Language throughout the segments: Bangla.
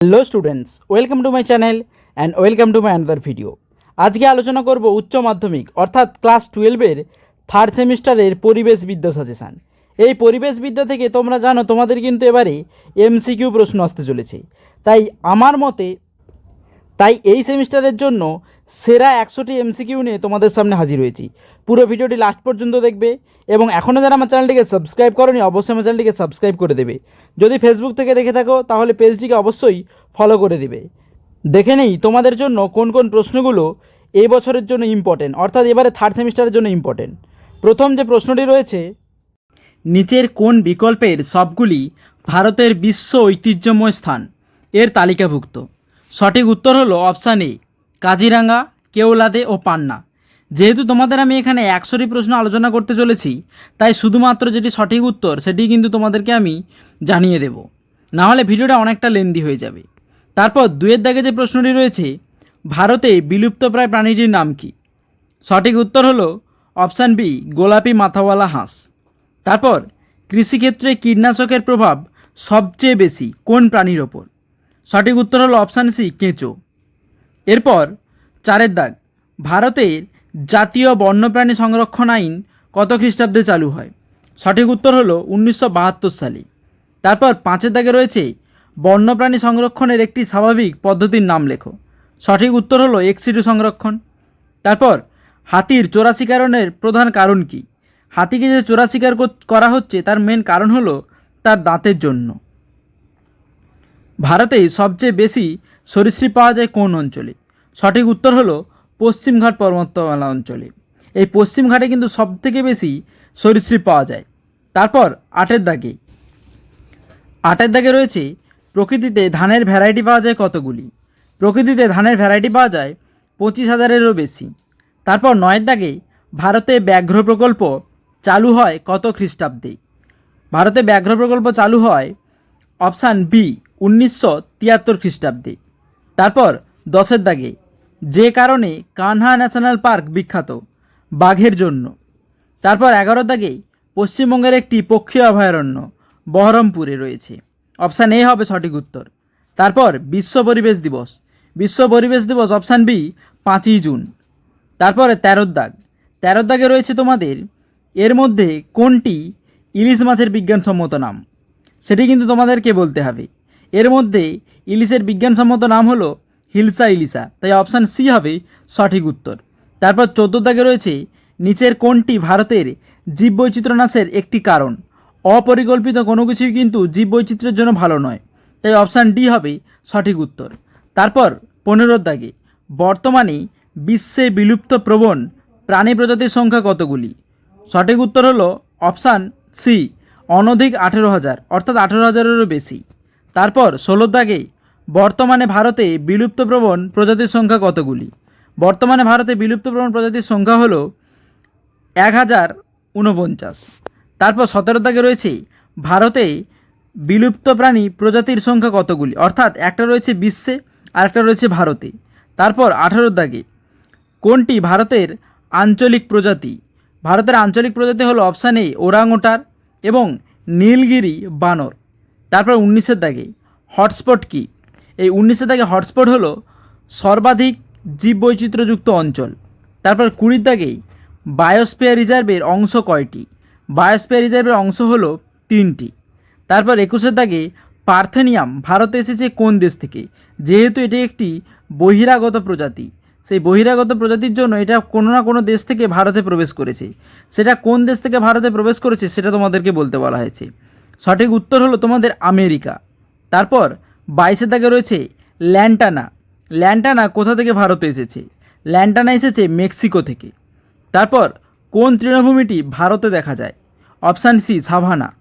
Hello students, welcome to my channel and welcome to my another video. আজকে আলোচনা করব উচ্চ মাধ্যমিক, অর্থাৎ ক্লাস টুয়েলভের থার্ড সেমিস্টারের পরিবেশবিদ্যা সাজেশান এই পরিবেশবিদ্যা থেকে তোমরা জানো, তোমাদের কিন্তু এবারে এমসিকিউ প্রশ্ন আসতে চলেছে। তাই আমার মতে, তাই এই সেমিস্টারের জন্য সেরা একশোটি এমসিকিউ নিয়ে তোমাদের সামনে হাজির হয়েছি। পুরো ভিডিওটি লাস্ট পর্যন্ত দেখবে এবং এখনও যারা আমার চ্যানেলটিকে সাবস্ক্রাইব করনি, অবশ্যই আমার চ্যানেলটিকে সাবস্ক্রাইব করে দেবে। যদি ফেসবুক থেকে দেখে থাকো, তাহলে পেজটিকে অবশ্যই ফলো করে দেবে। দেখে নেই তোমাদের জন্য কোন কোন প্রশ্নগুলো এই বছরের জন্য ইম্পর্টেন্ট অর্থাৎ এবারে থার্ড সেমিস্টারের জন্য ইম্পর্টেন্ট প্রথম যে প্রশ্নটি রয়েছে, নিচের কোন বিকল্পের সবগুলি ভারতের বিশ্ব ঐতিহ্যময় স্থান? এর তালিকাভুক্ত। সঠিক উত্তর হলো অপশান এ কাজিরাঙ্গা, কেওলাদে ও পান্না। যেহেতু তোমাদের আমি এখানে একশোটি প্রশ্ন আলোচনা করতে চলেছি, তাই শুধুমাত্র যেটি সঠিক উত্তর, সেটি কিন্তু তোমাদেরকে আমি জানিয়ে দেব। না হলে ভিডিওটা অনেকটা লেন্দি হয়ে যাবে। তারপর দুয়ের দাগে যে প্রশ্নটি রয়েছে, ভারতে বিলুপ্তপ্রায় প্রাণীটির নাম কি? সঠিক উত্তর হলো অপশান বি, গোলাপি মাথাওয়ালা হাঁস। তারপর, কৃষিক্ষেত্রে কীটনাশকের প্রভাব সবচেয়ে বেশি কোন প্রাণীর ওপর? সঠিক উত্তর হলো অপশান সি, কেঁচো। এরপর চারের দাগ, ভারতের জাতীয় বন্যপ্রাণী সংরক্ষণ আইন কত খ্রিস্টাব্দে চালু হয়? সঠিক উত্তর হলো উনিশশো বাহাত্তর সালে। তারপর পাঁচের দাগে রয়েছে বন্যপ্রাণী সংরক্ষণের একটি স্বাভাবিক পদ্ধতির নাম লেখো। সঠিক উত্তর হলো এক্সিডু সংরক্ষণ। তারপর হাতির চোরা শিকারণের প্রধান কারণ কি? হাতিকে যে চোরা শিকার করা হচ্ছে তার মেন কারণ হলো তার দাঁতের জন্য। ভারতে সবচেয়ে বেশি সরীসৃপ পাওয়া যায় কোন অঞ্চলে? সঠিক উত্তর হলো পশ্চিমঘাট পর্বতমালা অঞ্চলে। এই পশ্চিমঘাটে কিন্তু সবথেকে বেশি সরীসৃপ পাওয়া যায়। তারপর আটের দাগে। আটের দাগে রয়েছে, প্রকৃতিতে ধানের ভ্যারাইটি পাওয়া যায় কতগুলি? প্রকৃতিতে ধানের ভ্যারাইটি পাওয়া যায় পঁচিশ হাজারেরও বেশি। তারপর নয়ের দাগে, ভারতে ব্যাঘ্র প্রকল্প চালু হয় কত খ্রিস্টাব্দে? ভারতে ব্যাঘ্র প্রকল্প চালু হয় অপশান বি, উনিশশো তিয়াত্তর খ্রিস্টাব্দে। তারপর দশের দাগে, যে কারণে কানহা ন্যাশনাল পার্ক বিখ্যাত, বাঘের জন্য। তারপর এগারো দাগে, পশ্চিমবঙ্গের একটি পক্ষী অভয়ারণ্য, বহরমপুরে রয়েছে। অপশান এ হবে সঠিক উত্তর। তারপর বিশ্ব পরিবেশ দিবস। বিশ্ব পরিবেশ দিবস অপশান বি, পাঁচই জুন। তারপরে তেরোর দাগ। তেরোর দাগে রয়েছে তোমাদের, এর মধ্যে কোনটি ইলিশ মাছের বিজ্ঞানসম্মত নাম? সেটি কিন্তু তোমাদেরকে বলতে হবে। এর মধ্যে ইলিশের বিজ্ঞানসম্মত নাম হলো হিলসা ইলিশা তাই অপশান সি হবে সঠিক উত্তর। তারপর চোদ্দ দাগে রয়েছে, নিচের কোনটি ভারতের জীববৈচিত্র্য নাশের একটি কারণ। অপরিকল্পিত কোনো কিছুই কিন্তু জীববৈচিত্র্যের জন্য ভালো নয়, তাই অপশান ডি হবে সঠিক উত্তর। তারপর পনেরোর দাগে, বর্তমানে বিশ্বে বিলুপ্ত প্রবণ প্রাণী প্রজাতির সংখ্যা কতগুলি? সঠিক উত্তর হলো অপশান সি, অনধিক আঠেরো হাজার, অর্থাৎ আঠেরো হাজারেরও বেশি। তারপর ষোলোর দাগে বর্তমানে ভারতে বিলুপ্তপ্রবণ প্রজাতির সংখ্যা কতগুলি? বর্তমানে ভারতে বিলুপ্তপ্রবণ প্রজাতির সংখ্যা হলো এক হাজার ঊনপঞ্চাশ। তারপর সতেরো দাগে রয়েছে ভারতে বিলুপ্ত প্রাণী প্রজাতির সংখ্যা কতগুলি? অর্থাৎ একটা রয়েছে বিশ্বে আর একটা রয়েছে ভারতে। তারপর আঠেরো দাগে কোনটি ভারতের আঞ্চলিক প্রজাতি? ভারতের আঞ্চলিক প্রজাতি হলো অপশান এ ওরাংওটার এবং নীলগিরি বানর। তারপর উনিশের দাগে, হটস্পট কি? এই উনিশের দাগে হটস্পট হলো সর্বাধিক জীববৈচিত্র্যযুক্ত অঞ্চল। তারপর কুড়ির দাগেই, বায়োস্ফিয়ার রিজার্ভের অংশ কয়টি? বায়োস্ফিয়ার রিজার্ভের অংশ হলো তিনটি। তারপর একুশের দাগে, পার্থেনিয়াম ভারতে এসেছে কোন দেশ থেকে? যেহেতু এটি একটি বহিরাগত প্রজাতি, সেই বহিরাগত প্রজাতির জন্য এটা কোনো না কোনো দেশ থেকে ভারতে প্রবেশ করেছে। সেটা কোন দেশ থেকে ভারতে প্রবেশ করেছে সেটা তোমাদেরকে বলতে বলা হয়েছে। সঠিক উত্তর হলো তোমাদের আমেরিকা। তারপর বাইশের দাগে রয়েছে ল্যান্টানা। ল্যান্টানা কোথা থেকে ভারতে এসেছে? ল্যান্টানা এসেছে মেক্সিকো থেকে। তারপর কোন তৃণভূমিটি ভারতে দেখা যায়? Option C, savanna.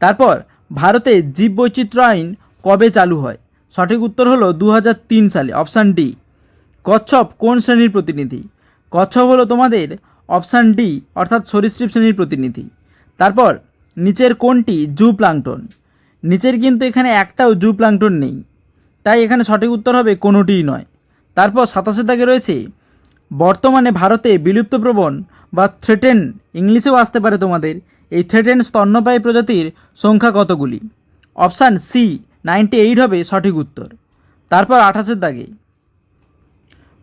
তারপর ভারতে জীববৈচিত্র্য আইন কবে চালু হয়? সঠিক উত্তর হলো দু হাজার তিন সালে, অপশান ডি। কচ্ছপ কোন শ্রেণির প্রতিনিধি? কচ্ছপ হলো তোমাদের অপশান ডি, অর্থাৎ সরীসৃপ শ্রেণির প্রতিনিধি। তারপর নিচের কোনটি জু প্লাংটন নিচের কিন্তু এখানে একটাও জু প্লাংটন নেই। তাই এখানে সঠিক উত্তর হবে কোনোটিই নয়। তারপর সাতাশে দাগে রয়েছে, বর্তমানে ভারতে বিলুপ্তপ্রবণ বা থ্রেটেন, ইংলিশেও আসতে পারে তোমাদের, এই থ্রেটেন স্তন্যপায়ী প্রজাতির সংখ্যা কতগুলি? অপশান সি নাইনটি এইট হবে সঠিক উত্তর। তারপর আঠাশের দাগে,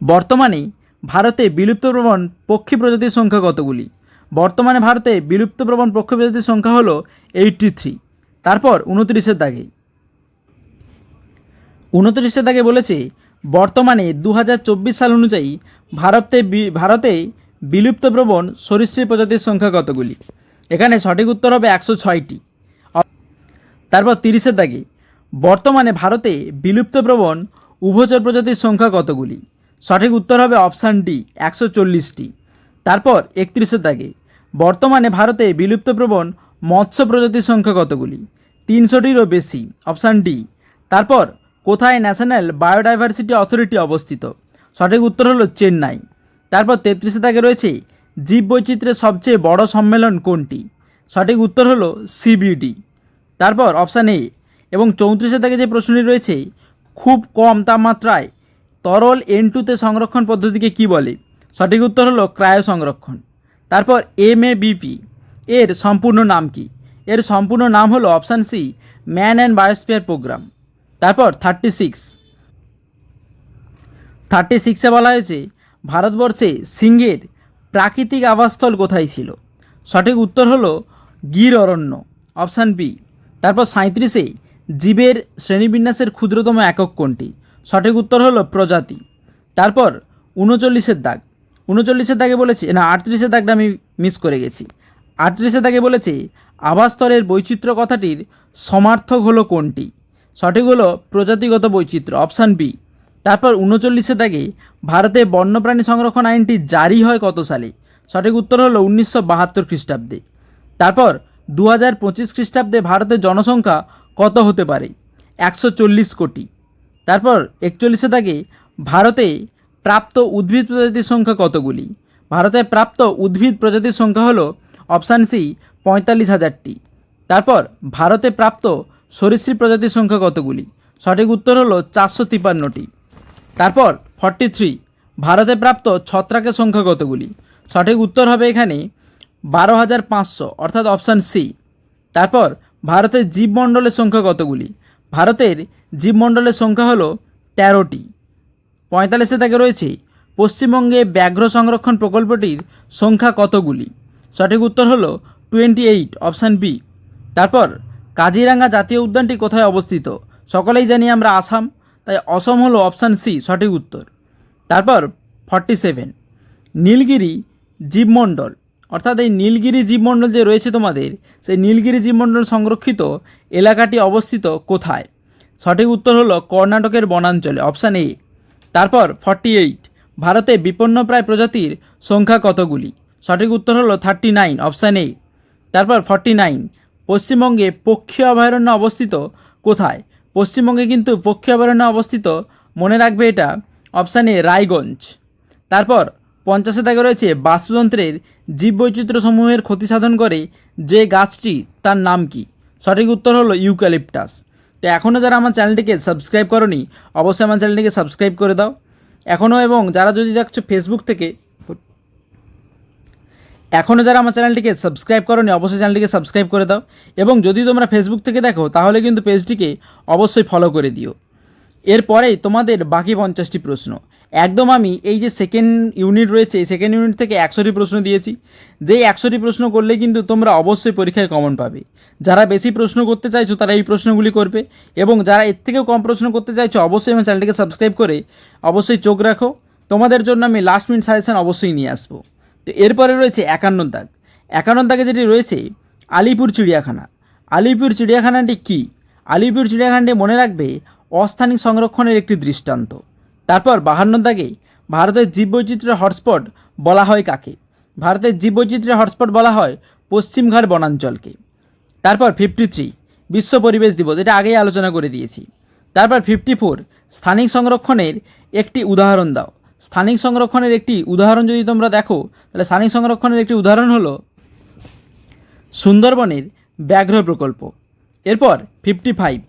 বর্তমানে ভারতে বিলুপ্তপ্রবণ পক্ষী প্রজাতির সংখ্যা কতগুলি? বর্তমানে ভারতে বিলুপ্তপ্রবণ পক্ষী প্রজাতির সংখ্যা হলো এইটটি থ্রি তারপর উনত্রিশের দাগে। উনত্রিশের দাগে বলেছে, বর্তমানে দু হাজার চব্বিশ সাল অনুযায়ী ভারতে ভারতে বিলুপ্তপ্রবণ সরীসৃপ প্রজাতির সংখ্যা কতগুলি? এখানে সঠিক উত্তর হবে একশো ছয়টি। তারপর তিরিশের দাগে, বর্তমানে ভারতে বিলুপ্তপ্রবণ উভচর প্রজাতির সংখ্যা কতগুলি? সঠিক উত্তর হবে অপশান ডি, একশো চল্লিশটি। তারপর একত্রিশের দাগে বর্তমানে ভারতে বিলুপ্তপ্রবণ মৎস্য প্রজাতির সংখ্যা কতগুলি? তিনশোটিরও বেশি। অপশান ডি, তারপর কোথায় ন্যাশনাল বায়োডাইভার্সিটি অথরিটি অবস্থিত? সঠিক উত্তর হলো চেন্নাই। তারপর তেত্রিশে তাকে রয়েছে জীববৈচিত্র্যের সবচেয়ে বড় সম্মেলন কোনটি? সঠিক উত্তর হলো সিবিডি। তারপর অপশান এ এবং চৌত্রিশে থেকে যে প্রশ্নটি রয়েছে, খুব কম তাপমাত্রায় তরল এন টুতে সংরক্ষণ পদ্ধতিকে কি বলে? সঠিক উত্তর হলো ক্রায় সংরক্ষণ তারপর এম এ বিপি এর সম্পূর্ণ নাম কি? এর সম্পূর্ণ নাম হলো option C man and biosphere programme তারপর থার্টি সিক্স থার্টি সিক্সে বলা হয়েছে, ভারতবর্ষে সিংহের প্রাকৃতিক আবাসস্থল কোথায় ছিল? সঠিক উত্তর হলো গির অরণ্য অপশান বি তারপর সাঁত্রিশে জীবের শ্রেণীবিন্যাসের ক্ষুদ্রতম একক কোনটি? সঠিক উত্তর হলো প্রজাতি। তারপর উনচল্লিশের দাগ। উনচল্লিশের দাগে বলেছে, না, আটত্রিশের দাগটা আমি মিস করে গেছি। আটত্রিশের দাগে বলেছে আবাসস্তরের বৈচিত্র্য কথাটির সমার্থক হলো কোনটি? সঠিক হলো প্রজাতিগত বৈচিত্র্য, অপশান বি। তারপর উনচল্লিশে দাগে ভারতে বন্যপ্রাণী সংরক্ষণ আইনটি জারি হয় কত সালে? সঠিক উত্তর হলো উনিশশো বাহাত্তর খ্রিস্টাব্দে। তারপর দু হাজার পঁচিশ খ্রিস্টাব্দে ভারতের জনসংখ্যা কত হতে পারে? একশো চল্লিশ কোটি। তারপর একচল্লিশে দাগে ভারতে প্রাপ্ত উদ্ভিদ প্রজাতির সংখ্যা কতগুলি? ভারতে প্রাপ্ত উদ্ভিদ প্রজাতির সংখ্যা হলো অপশান সি পঁয়তাল্লিশ হাজারটি। তারপর ভারতে প্রাপ্ত সরীসৃপ প্রজাতির সংখ্যা কতগুলি? সঠিক উত্তর হলো চারশো তিপান্নটি। তারপর ফর্টি থ্রি ভারতে প্রাপ্ত ছত্রাকের সংখ্যা কতগুলি? সঠিক উত্তর হবে এখানে বারো হাজার পাঁচশো, অর্থাৎ অপশান সি তারপর ভারতের জীবমণ্ডলের সংখ্যা কতগুলি? ভারতের জীবমণ্ডলের সংখ্যা হলো তেরোটি। পঁয়তাল্লিশে থেকে রয়েছে পশ্চিমবঙ্গে ব্যাঘ্র সংরক্ষণ প্রকল্পটির সংখ্যা কতগুলি? সঠিক উত্তর হলো টোয়েন্টি এইট অপশান বি তারপর কাজিরাঙ্গা জাতীয় উদ্যানটি কোথায় অবস্থিত? সকলেই জানি আমরা আসাম, তাই অসম হলো অপশান সি সঠিক উত্তর। তারপর ফর্টি সেভেন নীলগিরি জীবমণ্ডল। অর্থাৎ এই নীলগিরি জীবমণ্ডল যে রয়েছে তোমাদের, সেই নীলগিরি জীবমণ্ডল সংরক্ষিত এলাকাটি অবস্থিত কোথায়? সঠিক উত্তর হলো কর্ণাটকের বনাঞ্চলে অপশান এ তারপর ফর্টি এইট ভারতে বিপন্নপ্রায় প্রজাতির সংখ্যা কতগুলি? সঠিক উত্তর হলো থার্টি নাইন অপশান এ তারপর ফর্টি নাইন পশ্চিমবঙ্গে পক্ষী অভয়ারণ্য অবস্থিত কোথায়? পশ্চিমবঙ্গে কিন্তু পক্ষী অভয়ারণ্য অবস্থিত, মনে রাখবে এটা অপশান এ রায়গঞ্জ। তারপর পঞ্চাশে দাগে রয়েছে বাস্তুতন্ত্রের জীববৈচিত্র্য সমূহের ক্ষতি সাধন করে যে গাছটি তার নাম কি? সঠিক উত্তর হলো ইউক্যালিপটাস। তো এখনও যারা আমার চ্যানেলটিকে সাবস্ক্রাইব করনি, অবশ্যই আমার চ্যানেলটিকে সাবস্ক্রাইব করে দাও। এখনও এবং যারা যদি দেখছ ফেসবুক থেকে এখনও যারা আমার চ্যানেলটিকে সাবস্ক্রাইব করনি, অবশ্যই চ্যানেলটিকে সাবস্ক্রাইব করে দাও। এবং যদি তোমরা ফেসবুক থেকে দেখো, তাহলে কিন্তু পেজটিকে অবশ্যই ফলো করে দিও। এরপরেই তোমাদের বাকি পঞ্চাশটি প্রশ্ন। একদম আমি এই যে সেকেন্ড ইউনিট রয়েছে, এই সেকেন্ড ইউনিট থেকে একশোটি প্রশ্ন দিয়েছি। যেই একশোটি প্রশ্ন করলে কিন্তু তোমরা অবশ্যই পরীক্ষায় কমন পাবে। যারা বেশি প্রশ্ন করতে চাইছো, তারা এই প্রশ্নগুলি করবে। এবং যারা এর থেকেও কম প্রশ্ন করতে চাইছো, অবশ্যই আমার চ্যানেলটিকে সাবস্ক্রাইব করে অবশ্যই চোখ রাখো। তোমাদের জন্য আমি লাস্ট মিনিট সাজেশন অবশ্যই নিয়ে আসব। তো এরপরে রয়েছে একান্ন দাগ। একান্ন দাগে যেটি রয়েছে, আলিপুর চিড়িয়াখানা। আলিপুর চিড়িয়াখানাটি কি? আলিপুর চিড়িয়াখানাটি মনে রাখবে অস্থানিক সংরক্ষণের একটি দৃষ্টান্ত। তারপর বাহান্ন দাগে ভারতের জীববৈচিত্র্যের হটস্পট বলা হয় কাকে? ভারতের জীববৈচিত্র্যের হটস্পট বলা হয় পশ্চিমঘাট বনাঞ্চলকে। তারপর ফিফটি থ্রি বিশ্ব পরিবেশ দিবস, এটা আগেই আলোচনা করে দিয়েছি। তারপর ফিফটি ফোর স্থানিক সংরক্ষণের একটি উদাহরণ দাও। স্থানিক সংরক্ষণের একটি উদাহরণ যদি তোমরা দেখো, তাহলে স্থানিক সংরক্ষণের একটি উদাহরণ হলো সুন্দরবনের ব্যাঘ্র প্রকল্প। এরপর ফিফটি ফাইভ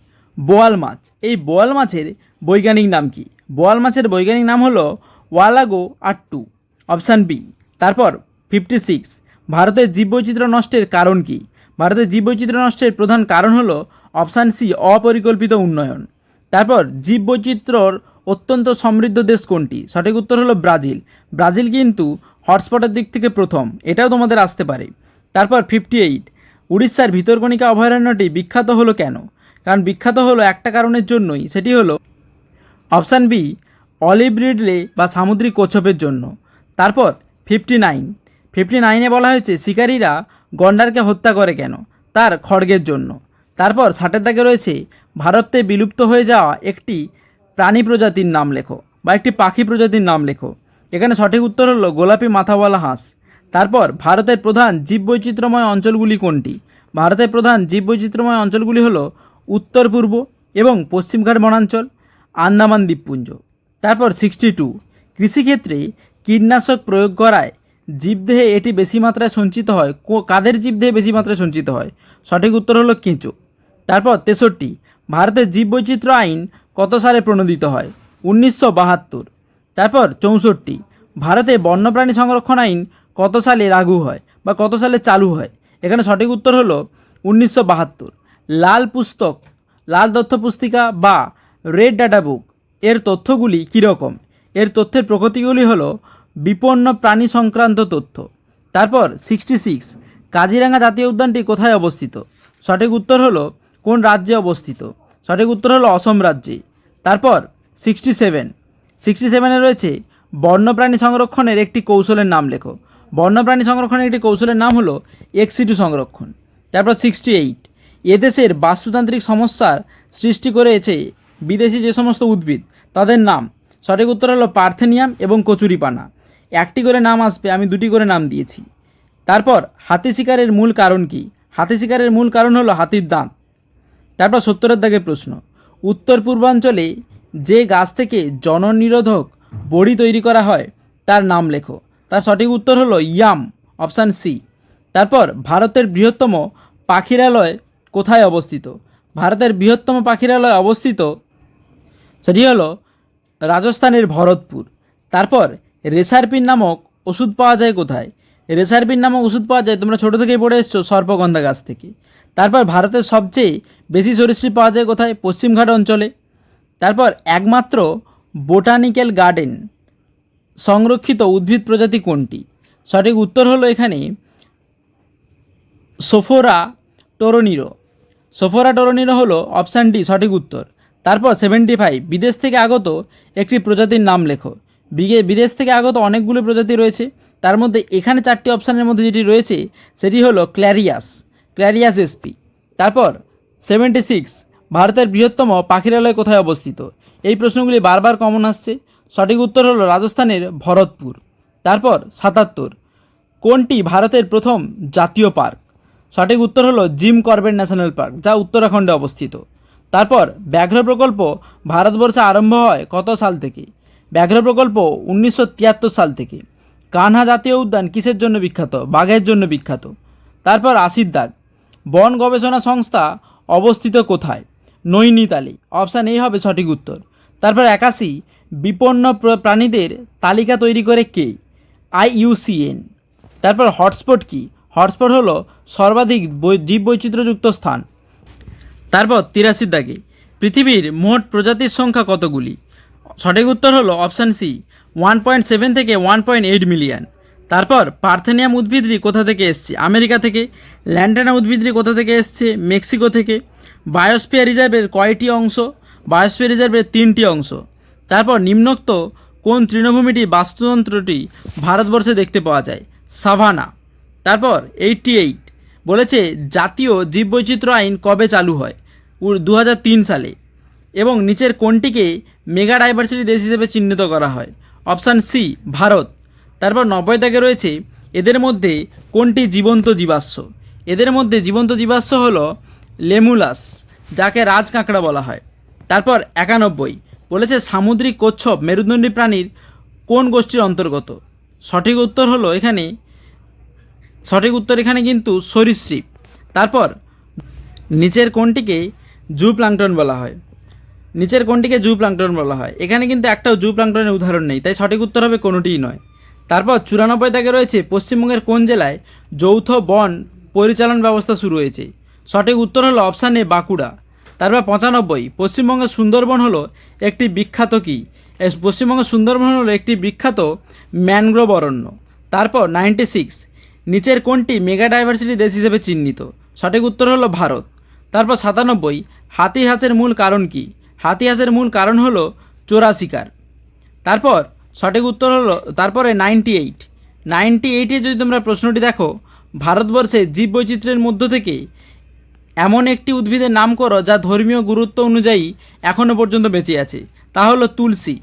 বোয়াল মাছ। এই বোয়াল মাছের বৈজ্ঞানিক নাম কি? বোয়াল মাছের বৈজ্ঞানিক নাম হলো ওয়ালাগো আট্টু, অপশান বি। তারপর ফিফটি সিক্স। ভারতের জীববৈচিত্র্য নষ্টের কারণ কি? ভারতের জীববৈচিত্র্য নষ্টের প্রধান কারণ হলো অপশান সি, অপরিকল্পিত উন্নয়ন। তারপর জীববৈচিত্র্যর অত্যন্ত সমৃদ্ধ দেশ কোনটি? সঠিক উত্তর হলো ব্রাজিল। ব্রাজিল কিন্তু হটস্পটের দিক থেকে প্রথম। এটাও তোমাদের আসতে পারে। তারপর ফিফটি এইট। উড়িষ্যার ভিতরকণিকা অভয়ারণ্যটি বিখ্যাত হলো কেন? কারণ বিখ্যাত হলো একটা কারণের জন্যই, সেটি হলো অপশান বি, অলিভ রিডলে বা সামুদ্রিক কচ্ছপের জন্য। তারপর ফিফটি নাইন। ফিফটি নাইনে বলা হয়েছে, শিকারীরা গন্ডারকে হত্যা করে কেন? তার খড়গের জন্য। তারপর ষাটের দাগে রয়েছে, ভারতে বিলুপ্ত হয়ে যাওয়া একটি প্রাণী প্রজাতির নাম লেখো, বা একটি পাখি প্রজাতির নাম লেখো। এখানে সঠিক উত্তর হলো গোলাপি মাথাওয়ালা হাঁস। তারপর ভারতের প্রধান জীববৈচিত্র্যময় অঞ্চলগুলি কোনটি? ভারতের প্রধান জীববৈচিত্র্যময় অঞ্চলগুলি হলো উত্তর পূর্ব এবং পশ্চিমঘাট বনাঞ্চল, আন্দামান দ্বীপপুঞ্জ। তারপর সিক্সটি টু কৃষিক্ষেত্রে কীটনাশক প্রয়োগ করায় জীবদেহে এটি বেশি মাত্রায় সঞ্চিত হয়। কাদের জীবদেহে বেশি মাত্রায় সঞ্চিত হয়? সঠিক উত্তর হলো কেঁচো। তারপর তেষট্টি। ভারতের জীববৈচিত্র্য আইন কত সালে প্রণোদিত হয়? উনিশশো বাহাত্তর। তারপর চৌষট্টি। ভারতে বন্যপ্রাণী সংরক্ষণ আইন কত সালে লাগু হয় বা কত সালে চালু হয়? এখানে সঠিক উত্তর হলো উনিশশো বাহাত্তর। লাল পুস্তক, লাল তথ্য পুস্তিকা বা রেড ডাটা বুক। এর তথ্যগুলি কীরকম? এর তথ্যের প্রকৃতিগুলি হলো বিপন্ন প্রাণী সংক্রান্ত তথ্য। তারপর সিক্সটি সিক্স কাজিরাঙ্গা জাতীয় উদ্যানটি কোথায় অবস্থিত? সঠিক উত্তর হলো কোন রাজ্যে অবস্থিত? সঠিক উত্তর হলো অসম রাজ্যে। তারপর সিক্সটি সেভেন সিক্সটি সেভেনে রয়েছে বন্যপ্রাণী সংরক্ষণের একটি কৌশলের নাম লেখো। বন্যপ্রাণী সংরক্ষণের একটি কৌশলের নাম হলো এক্সিটু সংরক্ষণ। তারপর সিক্সটি এইট এদেশের বাস্তুতান্ত্রিক সমস্যার সৃষ্টি করেছে বিদেশি যে সমস্ত উদ্ভিদ, তাদের নাম। সঠিক উত্তর হলো পার্থেনিয়াম এবং কচুরিপানা। একটি করে নাম আসবে, আমি দুটি করে নাম দিয়েছি। তারপর, হাতি শিকারের মূল কারণ কি? হাতি শিকারের মূল কারণ হলো হাতির দাঁত। তারপর সত্তরের দাগে প্রশ্ন, উত্তর পূর্বাঞ্চলে যে গাছ থেকে জননিরোধক বড়ি তৈরি করা হয়, তার নাম লেখো। তার সঠিক উত্তর হলো ইয়াম, অপশান সি। তারপর, ভারতের বৃহত্তম পাখিরালয় কোথায় অবস্থিত? ভারতের বৃহত্তম পাখিরালয় অবস্থিত? সেটি হলো রাজস্থানের ভরতপুর। তারপর রেসারপিন নামক ওষুধ পাওয়া যায় কোথায়? রেসারপিন নামক ওষুধ পাওয়া যায়, তোমরা ছোটো থেকেই পড়ে এসছো সর্পগন্ধা গাছ থেকে। তারপর ভারতের সবচেয়ে বেশি সরীসৃপ পাওয়া যায় কোথায়? পশ্চিমঘাট অঞ্চলে। তারপর একমাত্র বোটানিক্যাল গার্ডেন সংরক্ষিত উদ্ভিদ প্রজাতি কোনটি? সঠিক উত্তর হলো এখানে সোফোরা টোরোনিরো। সোফোরা টোরোনিরো হলো অপশান ডি সঠিক উত্তর। তারপর সেভেন্টি ফাইভ, বিদেশ থেকে আগত একটি প্রজাতির নাম লেখো। বিগে- বিদেশ থেকে আগত অনেকগুলো প্রজাতি রয়েছে। তার মধ্যে এখানে চারটি অপশানের মধ্যে যেটি রয়েছে, সেটি হলো ক্ল্যারিয়াস ক্ল্যারিয়াস এসপি। তারপর সেভেন্টি সিক্স, ভারতের বৃহত্তম পাখিরালয় কোথায় অবস্থিত? এই প্রশ্নগুলি বারবার কমন আসছে। সঠিক উত্তর হলো রাজস্থানের ভরতপুর। তারপর সাতাত্তর, কোনটি ভারতের প্রথম জাতীয় পার্ক? সঠিক উত্তর হলো জিম কর্বেট ন্যাশনাল পার্ক, যা উত্তরাখণ্ডে অবস্থিত। তারপর, ব্যাঘ্র প্রকল্প ভারতবর্ষে আরম্ভ হয় কত সাল থেকে? ব্যাঘ্র প্রকল্প উনিশশো তিয়াত্তর সাল থেকে। কানহা জাতীয় উদ্যান কিসের জন্য বিখ্যাত? বাঘের জন্য বিখ্যাত। তারপর আশির দাগ। বন গবেষণা সংস্থা অবস্থিত কোথায়? নৈনিতালি। অপশান এই হবে সঠিক উত্তর। তারপর একাশি, বিপন্ন প্র- প্রাণীদের তালিকা তৈরি করে কে? আইইউসিএন তারপর হটস্পট কি? হটস্পট হলো সর্বাধিক বৈ- জীববৈচিত্র্যযুক্ত স্থান। তারপর তিরাশির দাগে, পৃথিবীর মোট প্রজাতির সংখ্যা কতগুলি? সঠিক উত্তর হলো option C one point seven থেকে ওয়ান পয়েন্ট এইট মিলিয়ন তারপর পার্থেনিয়াম উদ্ভিদটি কোথা থেকে এসছে? আমেরিকা থেকে, ল্যান্টানা উদ্ভিদটি কোথা থেকে এসছে? মেক্সিকো থেকে। বায়োস্ফিয়ার রিজার্ভের কয়টি অংশ? বায়োস্ফিয়ার রিজার্ভের তিনটি অংশ। তারপর নিম্নোক্ত কোন তৃণভূমিটি বাস্তুতন্ত্রটি ভারতবর্ষে দেখতে পাওয়া যায়? সাভানা। তারপর এইটটি এইট বলেছে জাতীয় জীববৈচিত্র্য আইন কবে চালু হয়? দু হাজার তিন সালে। এবং নিচের কোনটিকে মেগা ডাইভার্সিটি দেশ হিসেবে চিহ্নিত করা হয়? Option C Bharat. তারপর নব্বই দাগে রয়েছে, এদের মধ্যে কোনটি জীবন্ত জীবাশ্ম? এদের মধ্যে জীবন্ত জীবাশ্ম হল লেমুলাস, যাকে রাজ কাঁকড়া বলা হয়। তারপর একানব্বই, বলেছে সামুদ্রিক কচ্ছপ মেরুদণ্ডী প্রাণীর কোন গোষ্ঠীর অন্তর্গত? সঠিক উত্তর হলো এখানে সঠিক উত্তর এখানে কিন্তু সরীসৃপ। তারপর, নিচের কোনটিকে জু প্লাঙ্কটন বলা হয়। নিচের কোনটিকে জু প্লাঙ্কটন বলা হয়। এখানে কিন্তু একটাও জু প্লাঙ্কটনের উদাহরণ নেই, তাই সঠিক উত্তর হবে কোনোটিই নয়। তারপর, চুরানব্বই দাগে রয়েছে, পশ্চিমবঙ্গের কোন জেলায় যৌথ বন পরিচালন ব্যবস্থা শুরু হয়েছে? সঠিক উত্তর হলো অপশান এ, বাঁকুড়া। তারপর, পঁচানব্বই, পশ্চিমবঙ্গের সুন্দরবন হলো একটি বিখ্যাত কি? পশ্চিমবঙ্গের সুন্দরবন হলো একটি বিখ্যাত ম্যানগ্রোভ অরণ্য। তারপর, নাইনটি সিক্স নিচের কোনটি মেগা ডাইভার্সিটি দেশ হিসেবে চিহ্নিত। সঠিক উত্তর হলো ভারত। তারপর সাতানব্বই হাতির হাঁসের মূল কারণ কি? হাতি হাঁসের মূল কারণ হলো চোরা শিকার তারপর সঠিক উত্তর হলো, তারপরে নাইনটি এইট। নাইনটি এইটে যদি তোমরা প্রশ্নটি দেখো, ভারতবর্ষে জীববৈচিত্র্যের মধ্য থেকে এমন একটি উদ্ভিদের নাম করো যা ধর্মীয় গুরুত্ব অনুযায়ী এখনও পর্যন্ত বেঁচে আছে, তা হলো তুলসী।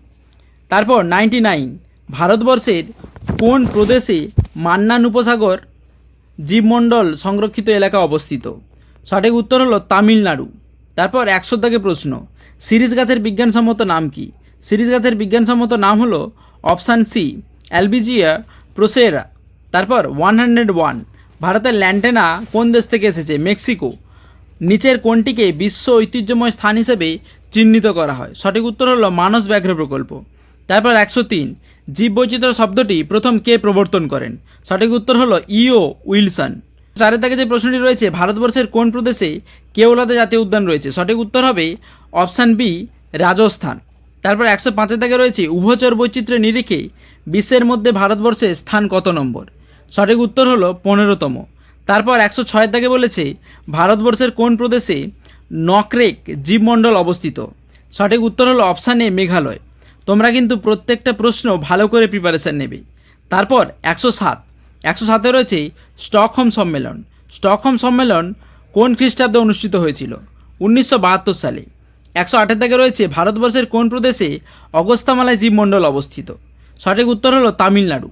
তারপর নাইনটি নাইন। ভারতবর্ষের কোন প্রদেশে মান্নান উপসাগর জীবমণ্ডল সংরক্ষিত এলাকা অবস্থিত? সঠিক উত্তর হলো তামিলনাড়ু। তারপর একশো দাগে প্রশ্ন, সিরিজ গাছের বিজ্ঞানসম্মত নাম কি? সিরিজ গাছের বিজ্ঞানসম্মত নাম হলো অপশান সি, অ্যালবিজিয়া প্রোসেরা। তারপর ওয়ান হান্ড্রেড ওয়ান, ভারতের ল্যান্টেনা কোন দেশ থেকে এসেছে? মেক্সিকো। নিচের কোনটিকে বিশ্ব ঐতিহ্যময় স্থান হিসেবে চিহ্নিত করা হয়? সঠিক উত্তর হলো মানস ব্যাঘ্র প্রকল্প। তারপর একশো তিন জীববৈচিত্র্য শব্দটি প্রথম কে প্রবর্তন করেন? সঠিক উত্তর হলো ইও উইলসন। চারের দাগে যে প্রশ্নটি রয়েছে, ভারতবর্ষের কোন প্রদেশে কেওলাদে জাতীয় উদ্যান রয়েছে? সঠিক উত্তর হবে অপশান বি, রাজস্থান। তারপর একশো পাঁচের দাগে রয়েছে, উভচর বৈচিত্র্যের নিরিখে বিশ্বের মধ্যে ভারতবর্ষের স্থান কত নম্বর? সঠিক উত্তর হলো পনেরোতম। তারপর একশো ছয়ের দাগে বলেছে, ভারতবর্ষের কোন প্রদেশে নকরেক জীবমণ্ডল অবস্থিত? সঠিক উত্তর হলো অপশান এ, মেঘালয়। তোমরা কিন্তু প্রত্যেকটা প্রশ্ন ভালো করে প্রিপারেশান নেবে। তারপর একশো সাত। একশো সাতে রয়েছে স্টকহোম সম্মেলন। স্টকহোম সম্মেলন কোন খ্রিস্টাব্দে অনুষ্ঠিত হয়েছিল? উনিশশো বাহাত্তর সালে। একশো আটের দাগে রয়েছে ভারতবর্ষের কোন প্রদেশে অগস্তামালায় জীবমণ্ডল অবস্থিত? সঠিক উত্তর হলো তামিলনাড়ু।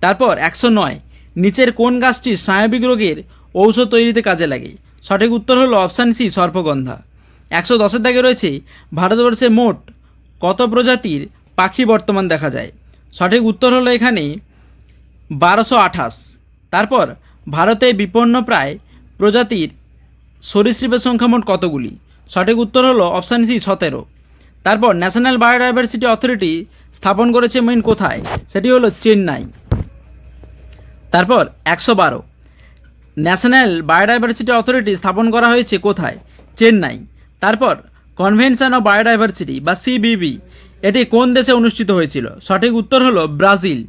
তারপর একশো নয়। নিচের কোন গাছটি স্নায়বিক রোগের ঔষধ তৈরিতে কাজে লাগে? সঠিক উত্তর হলো অপশান সি সর্পগন্ধা। একশো দশের দাগে রয়েছে ভারতবর্ষে মোট কত প্রজাতির পাখি বর্তমান দেখা যায়। সঠিক উত্তর হলো এখানে বারোশো আঠাশ। তারপর ভারতে বিপন্ন প্রায় প্রজাতির সরীসৃপের সংখ্যা মোট কতগুলি? সঠিক উত্তর হলো অপশান সি সতেরো। তারপর ন্যাশনাল বায়োডাইভার্সিটি অথরিটি স্থাপন করেছে মেইন কোথায়? সেটি হলো চেন্নাই। তারপর একশো বারো। ন্যাশনাল বায়োডাইভার্সিটি অথরিটি স্থাপন করা হয়েছে কোথায়? চেন্নাই। তারপর কনভেনশন অফ বায়োডাইভার্সিটি বা সিবিবি এটি কোন দেশে অনুষ্ঠিত হয়েছিল? সঠিক উত্তর হলো ব্রাজিল।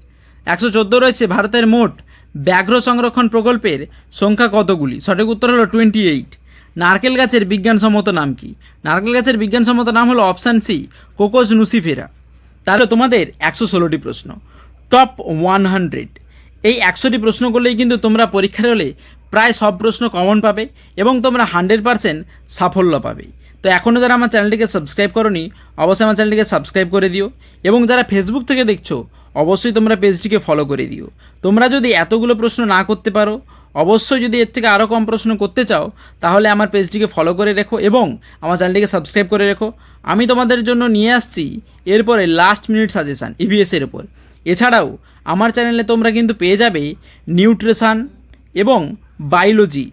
একশো চোদ্দ রয়েছে ভারতের মোট ব্যাঘ্র সংরক্ষণ প্রকল্পের সংখ্যা কতগুলি? সঠিক উত্তর হলো টোয়েন্টি এইট। নারকেল গাছের বিজ্ঞানসম্মত নাম কি? নারকেল গাছের বিজ্ঞানসম্মত নাম হলো অপশান সি, কোকোস নুসিফেরা। তাহলে তোমাদের একশো ষোলোটি প্রশ্ন। টপ ওয়ান হান্ড্রেড এই একশোটি প্রশ্ন করলেই কিন্তু তোমরা পরীক্ষার হলে প্রায় সব প্রশ্ন কমন পাবে এবং তোমরা হান্ড্রেড পারসেন্ট সাফল্য পাবে। তো এখনও যারা আমার চ্যানেলটিকে সাবস্ক্রাইব করনি, অবশ্যই আমার চ্যানেলটিকে সাবস্ক্রাইব করে দিও। এবং যারা ফেসবুক থেকে দেখছ, অবশ্যই তোমরা পেজটিকে ফলো করে দিও। তোমরা যদি এতগুলো প্রশ্ন না করতে পারো, অবশ্যই যদি এর থেকে আরও কম প্রশ্ন করতে চাও, তাহলে আমার পেজটিকে ফলো করে রেখো এবং আমার চ্যানেলটিকে সাবস্ক্রাইব করে রেখো। আমি তোমাদের জন্য নিয়ে আসছি এরপরে লাস্ট মিনিট সাজেশান ইভিএসের ওপর এছাড়াও, আমার চ্যানেলে তোমরা কিন্তু পেয়ে যাবে নিউট্রিশান এবং বায়োলজি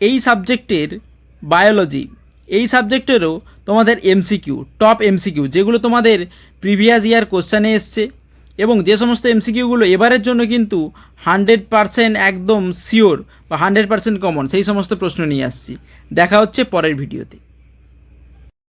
এই সাবজেক্টের বায়োলজি এই সাবজেক্টেরও তোমাদের এমসিকিউ টপ এমসিকিউ যেগুলো তোমাদের প্রিভিয়াস ইয়ার কোশ্চানে এসছে এবং যে সমস্ত এমসিকিউগুলো এবারের জন্য কিন্তু হান্ড্রেড পারসেন্ট একদম শিওর বা হান্ড্রেড পারসেন্ট কমন সেই সমস্ত প্রশ্ন নিয়ে আসছি। দেখা হচ্ছে পরের ভিডিওতে